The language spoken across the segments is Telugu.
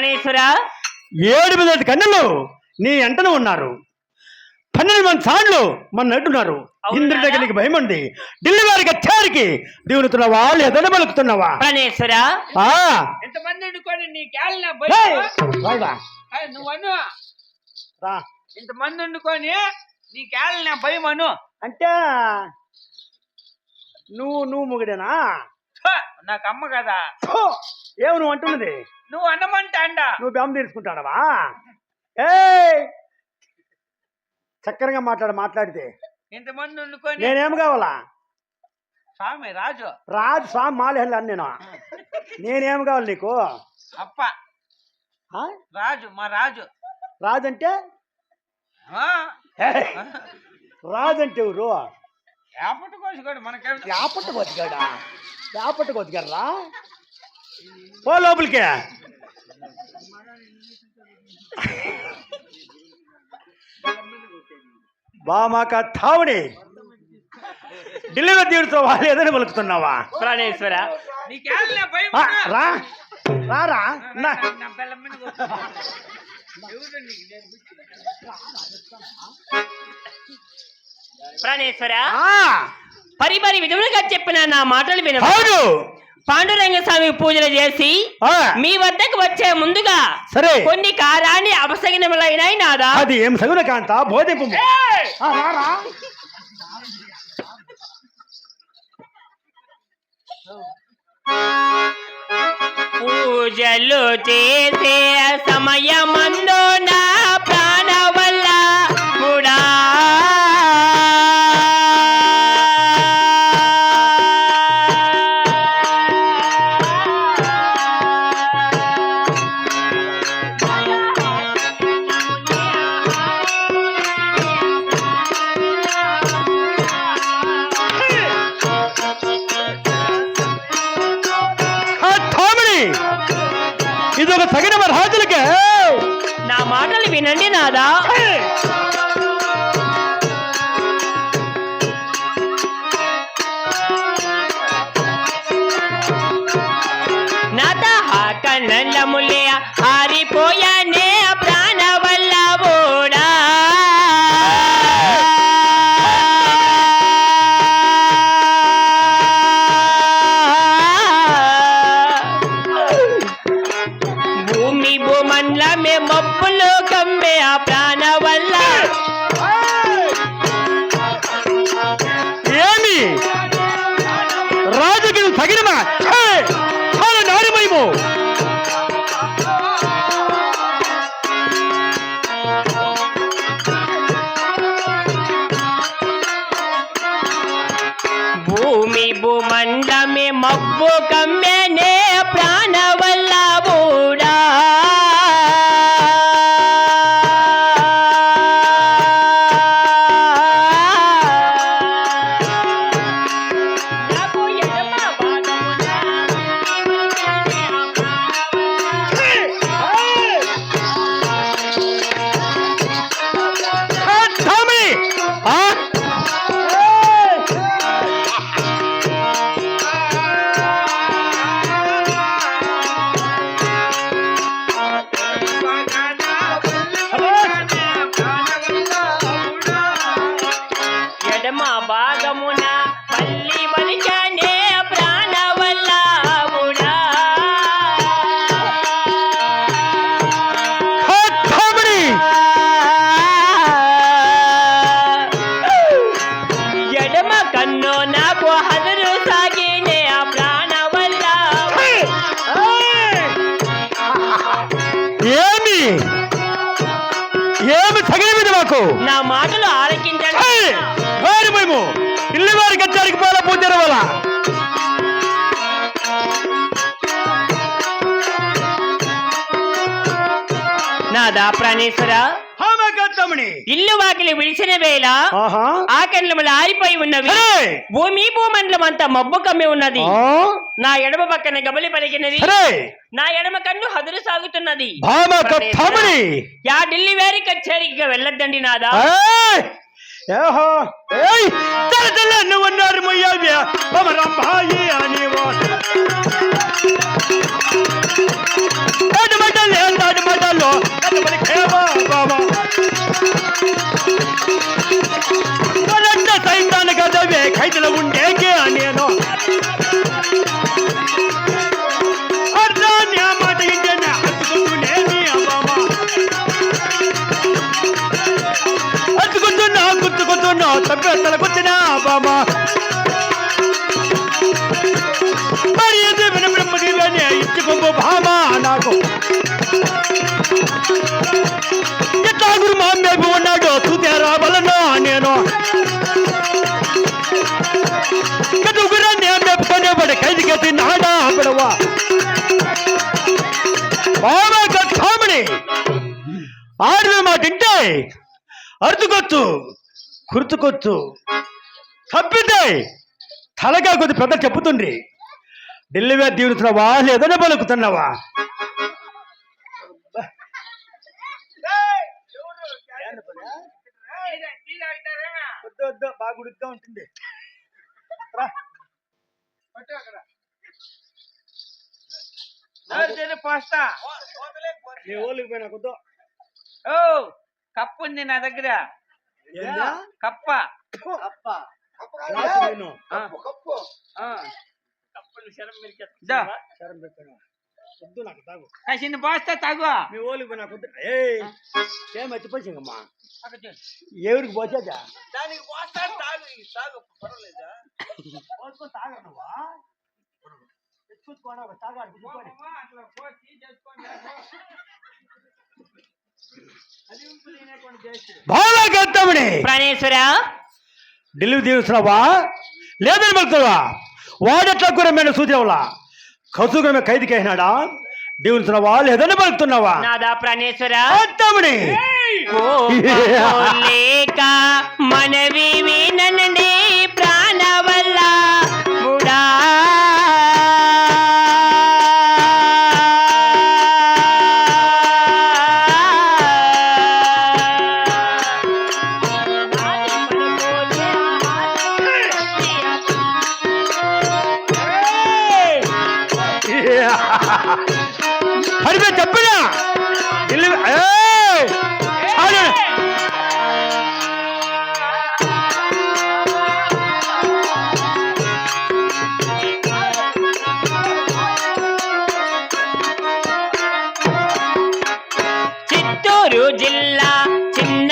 ప్రాణేశ్వర ఏడు మీద కన్నులు నీ ఎంటనే ఉన్నారు. పన్నెండు మంది సార్లు మన నటున్నారు అవునా? ఇంద్రుడి దగ్గర నీకు భయం ఉంది. ఢిల్లీ వారికి వచ్చారికి దీవులుతున్నావా ఎదన పలుకుతున్నావా ప్రాణేశ్వర ఆ, ఎంతమంది వండుకొని నీ క్యాలన ఏయ్, రాయివా, నువ్వు అను. రా. ఇంతమంది వండుకొని భయం అను. అంటే నువ్వు నువ్వు ముగిడేనా? నాకు అమ్మ కదా. ఏమి నువ్వు అంటున్నది? నువ్వు అన్నమంట అండ నువ్వు బెమ్మ తీసుకుంటాడవా ఏ చక్కరగా మాట్లాడు మాట్లాడితే. ఇంతమంది వండుకొని నేనేం కావాలా? స్వామి రాజు. రాజు స్వామి మాలేహల్లి అని నేను. నేనేం కావాలి నీకు? అప్ప. ఆ? రాజు మా రాజు. రాజు అంటే ఆ, ఏయ్, రాజు అంటే ఎవరు? ఏపటి కోసుకోడు మనకేం యాపట్ట కొద్దిగాడా యాపట్ట కొద్దిగారా పో లోపలికి. బామాక తావుడి ఢిల్లీలో తీరుతో వాళ్ళు ఏదైనా పలుకుతున్నావా ప్రాణేశ్వర. రా రారా? ప్రాణేశ్వర పరిపరి విధములుగా చెప్పిన నా మాటలు విన పాండురంగ స్వామి పూజలు చేసి మీ వద్దకు వచ్చే ముందుగా సరే. కొన్ని కారాన్ని అపసగినములైనాయి నాదా అది ఏం సగున కాంత? బోధింపు. పూజలు చేసే సమయమందు నా ప్రాణ తగిన రాజులకే నా మాటలు వినండి నాదా. నాత కన్నములే ఆరిపోయానే భూమండ్ల మే మబ్బులు కమ్మే ఆ ప్రాణ వల్ల. ఏమి? రాజుకి తగిన నారిమయము భూమి భూమండ్ల మే మబ్బు నా మాటలు ఆలకించండి. నారిమయము ఇల్లు వారికి వచ్చారికి పోలా పూజారు వాళ్ళ. నాదా ప్రాణేశ్వర. తమ్ముడి ఇల్లు వాకిలి విడిచిన వేళ ఆకండ్లములు ఆరిపోయి ఉన్నవి భూమి భూమండలం అంతా మబ్బు కమ్మి ఉన్నది. నా ఎడమ పక్కన గబలి పలికినది. నా ఎడమ కన్ను హదురు సాగుతున్నది. యా ఢిల్లీ వేరి కచేరికి వెళ్ళొద్దండి నాదా. ఏయ్! ఏహో! ఏయ్! తల తల నువ్వన్నారు మొయ్యావ్య బమరంభాయి అని వాడు. బామా. మరి ఇది వినబ్రహ్మ నీవేనే భామా నాకు? ఎట్లా గురు మామేపు ఉన్నాడు చూతే రావాలన్నా నేను? కదుగురా నేను నాడా పడవా బాగా కట్టామని మాట కుర్చుకొచ్చు తప్పితే తలగా కొద్ది పెద్ద చెప్పుతుండ్రి. ఢిల్లీవే దీవుతున్నావా లేదనే పలుకుతున్నావా బాగా ఉడుకుగా ఉంటుంది పాస్తా నీ ఓళ్ళకి పోయినా కొద్దు? ఓ కప్పు ఉంది నా దగ్గర. కప్ప. పెట్టాను. వద్దు నాకు తాగు. కాసిన పాస్తా తాగు. మీ ఓళ్ళకి పోయినా కొద్దు ఏయ్ ఏం మర్చిపోయిందమ్మా ఎవరికి పోసేదా? దానికి పాస్తా తాగు తాగు పర్వాలేదా? తెచ్చుకోనా ఒక తాగాడు కట్టమని ప్రాణేశ్వర. లేదని వెళ్తావా వాడెట్లా కూడా మేము సూచనవలా కసుగా ఖైదుకి అయినాడా దీవుతున్నావా లేదని పలుకుతున్నావా నాదా ప్రాణేశ్వర. లేక మనవి వినండి పడిపోయి చెప్పినా? ఢిల్లీ చిత్తూరు జిల్లా చిన్న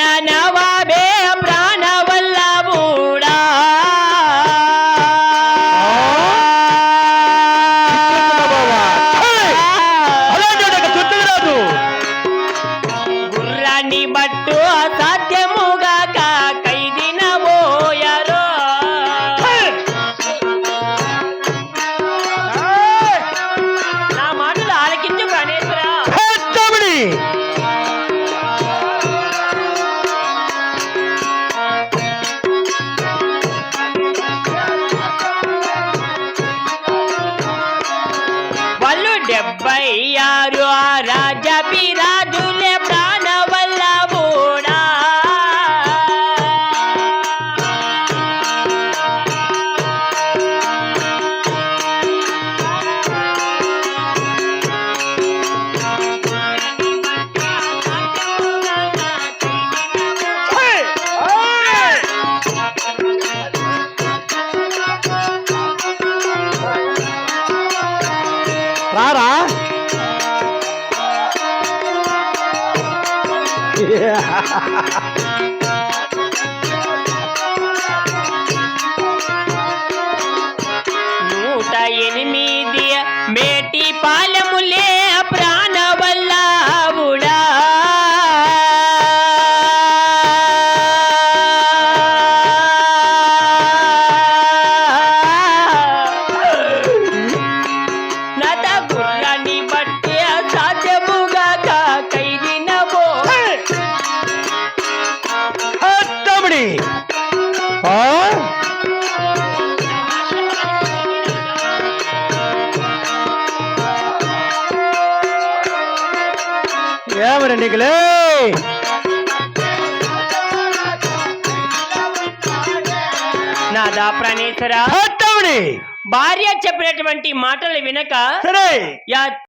డెబ్బై ఆరు ఆ రాజపిరాజులే Yeah. É. ఏమరా నీకులే నాదా ప్రాణేశ్వర. భార్య చెప్పినటువంటి మాటలు వినక సరే.